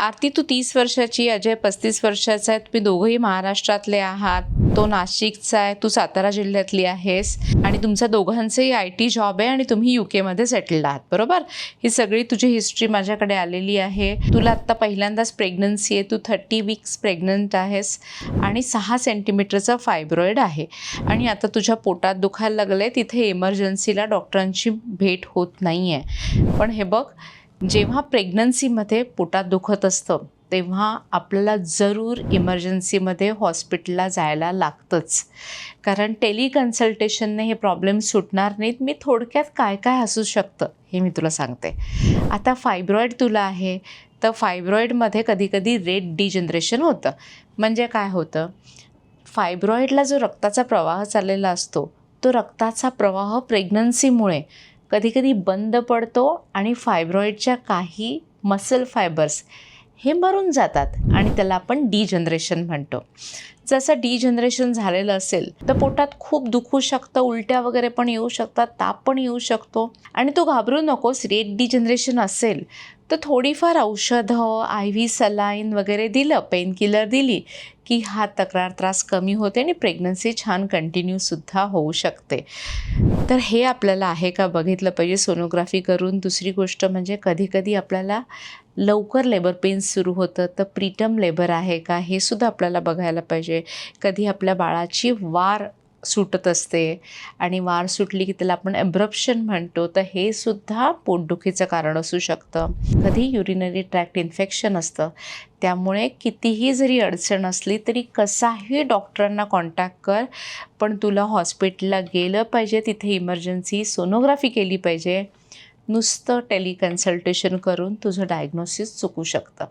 आरती तू तीस वर्षाची अजय पस्तीस वर्षाचा आहे. तुम्ही दोघंही महाराष्ट्रातले आहात. तो नाशिकचा आहे. तू सातारा जिल्ह्यातली आहेस. आणि तुमचा दोघांचंही आय टी जॉब आहे आणि तुम्ही यू केमध्ये सेटल्ड आहात. बरोबर? ही सगळी तुझी हिस्ट्री माझ्याकडे आलेली आहे. तुला आत्ता पहिल्यांदाच प्रेग्नन्सी आहे. तू थर्टी वीक्स प्रेग्नंट आहेस. आणि सहा सेंटीमीटरचा फायब्रॉईड आहे. आणि आता तुझ्या पोटात दुखायला लागलं आहे तिथे इमर्जन्सीला डॉक्टरांची भेट होत नाही आहे पण हे बघ जेव्हा प्रेग्नन्सीमध्ये पोटात दुखत असतं तेव्हा आपल्याला जरूर इमर्जन्सीमध्ये हॉस्पिटलला जायला लागतंच. कारण टेलिकन्सल्टेशनने हे प्रॉब्लेम सुटणार नाहीत. मी थोडक्यात काय काय असू शकतं हे मी तुला सांगते. आता फायब्रॉईड तुला आहे तर फायब्रॉईडमध्ये कधीकधी रेड डिजनरेशन होतं. म्हणजे काय होतं? फायब्रॉईडला जो रक्ताचा प्रवाह चाललेला असतो तो रक्ताचा प्रवाह प्रेग्नन्सीमुळे कधीकधी बंद पडतो आणि फायब्रॉईडच्या काही मसल फायबर्स हे मरून जातात आणि त्याला आपण डिजनरेशन म्हणतो. जसं डिजनरेशन झालेलं असेल तर पोटात खूप दुखू शकतं उलट्या वगैरे पण येऊ शकतात ताप पण येऊ शकतो. आणि तू घाबरू नकोस रेट डिजनरेशन असेल तर थोडीफार औषधं आय व्ही सलाईन वगैरे दिलं पेनकिलर दिली की हा तक्रार त्रास कमी होते आणि प्रेग्नन्सी छान कंटिन्यूसुद्धा होऊ शकते. तर हे आपल्याला आहे का बघितलं पाहिजे? सोनोग्राफी करून दुसरी गोष्ट म्हणजे कधीकधी आपल्याला लवकर लेबर पेन्स सुरू होतं तर प्रीटम लेबर आहे का? हे सुद्धा आपल्याला बघायला पाहिजे. कधी आपल्या बाळाची वार सुटत असते आणि वार सुटली की त्याला आपण एब्रप्शन म्हणतो तर हे सुद्धा पोटदुखीचं कारण असू शकतं. कधी युरिनरी ट्रॅक्ट इन्फेक्शन असतं त्यामुळे कितीही जरी अडचण असली तरी कसाही डॉक्टरांना कॉन्टॅक्ट कर पण तुला हॉस्पिटलला गेलं पाहिजे तिथे इमर्जन्सी सोनोग्राफी केली पाहिजे. नुसतं टेलिकन्सल्टेशन करून तुझं डायग्नोसिस चुकू शकतं.